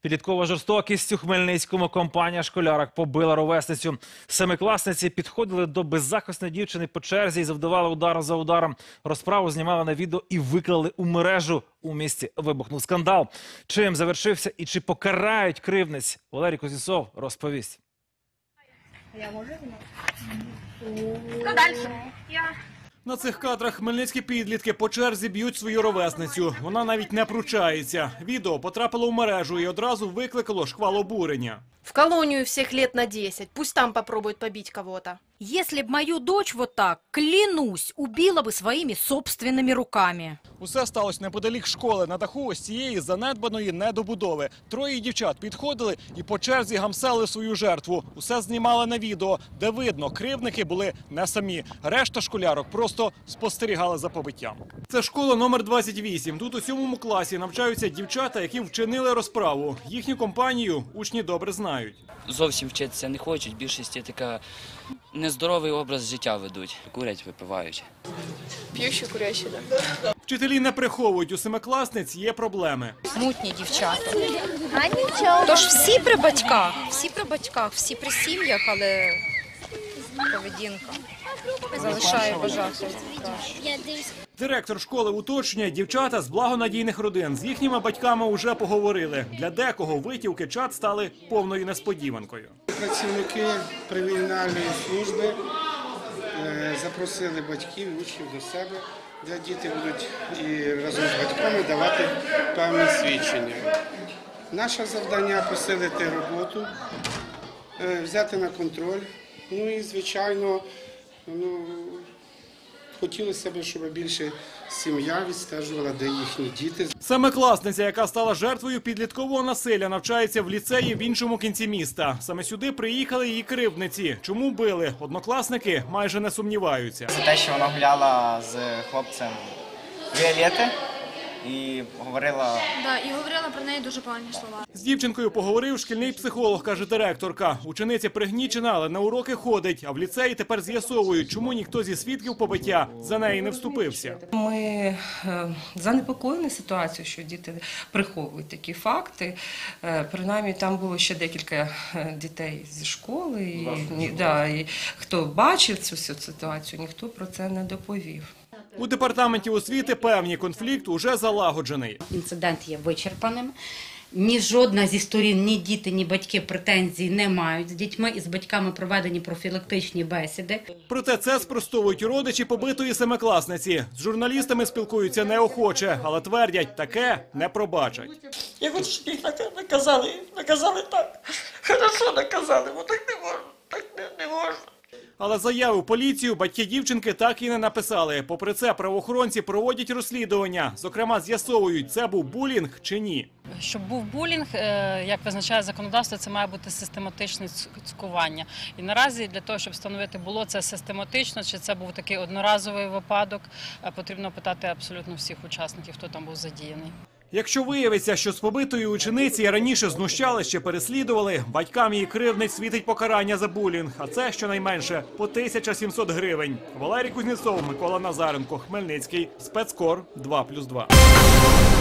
Підліткова жорстокість у Хмельницькому компанія школярок побила ровесницю. Семикласниці підходили до беззахисної дівчини по черзі і завдавали удар за ударом. Розправу знімали на відео і виклали у мережу. У місті вибухнув скандал. Чим завершився і чи покарають кривниць? Валерій Козісов розповість. На цих кадрах хмельницькі підлітки по черзі б'ють свою ровесницю. Вона навіть не пручається. Відео потрапило в мережу і одразу викликало шквал обурення. В колонию всех лет на 10. Пусть там попробует побить кого-то. Если б мою дочь вот так, клянусь, убила бы своими собственными руками. Усе сталося неподалік школи на даху ось цієї занедбаної недобудови. Троє дівчат підходили і по черзі гамсели свою жертву. Усе знімали на відео, де видно, кривники були не самі. Решта школярок просто спостерігали за побиттям. Це школа номер 28. Тут у сьомому класі навчаються дівчата, які вчинили розправу. Їхню компанію учні добре знають. зовсім вчитися не хочуть. Більшості така нездоровий образ життя ведуть, курять, випивають. Пьющий, курящий, да. Вчителі не приховують у семикласниць є проблеми. Смутні дівчата. А нічого. Тож всі при батьках, всі при батьках, всі при сім'ях, але поведінка залишає бажати. Директор школи уточнює, дівчата з благонадійних родин з їхніми батьками вже поговорили. Для декого витівки чат стали повною несподіванкою. Працівники кримінальної служби е, запросили батьків і учнів до себе, де діти будуть і разом з батьками давати певні свідчення. Наше завдання посилити роботу, е, взяти на контроль. Ну і, звичайно, ну, хотілося б, щоб більше сім'я відстежувала, де їхні діти. Семикласниця, яка стала жертвою підліткового насилля, навчається в ліцеї в іншому кінці міста. Саме сюди приїхали її кривдниці. Чому били? Однокласники майже не сумніваються. Це те, що вона гуляла з хлопцем Віолети і говорила Да, і говорила про неї дуже погані слова. З дівчинкою поговорив шкільний психолог, каже директорка. Учениця пригнічена, але на уроки ходить. А в ліцеї тепер з'ясовують, чому ніхто зі свідків побиття за неї не вступився. Ми е, занепокоєні ситуацією, що діти приховують такі факти. Е, Принаймні там було ще декілька е, дітей зі школи, і, да, і хто бачив цю ситуацію, ніхто про це не доповів. У департаменті освіти певні конфлікт уже залагоджений. Інцидент є вичерпаним. Ні жодна зі сторін, ні діти, ні батьки претензій не мають з дітьми і з батьками проведені профілактичні бесіди. Проте це спростовують родичі побитої семикласниці. З журналістами спілкуються неохоче, але твердять, таке не пробачать. Я хочу, щоб їх наказали, наказали так. Хорошо наказали, бо так не можна, так не, не можна. Але заяви в поліцію батьки дівчинки так і не написали. Попри це, правоохоронці проводять розслідування. Зокрема, з'ясовують, це був булінг чи ні. Щоб був булінг, е, як визначає законодавство, це має бути систематичне цькування. І наразі для того, щоб встановити, було це систематично, чи це був такий одноразовий випадок, е, потрібно питати абсолютно всіх учасників, хто там був задіяний. Якщо виявиться, що з побитої учениці раніше знущали чи переслідували, батькам її кривниць світить покарання за булінг, а це щонайменше по 1700 гривень. Валерій Кузнєцов, Микола Назаренко, Хмельницький, спецкор 2+,2.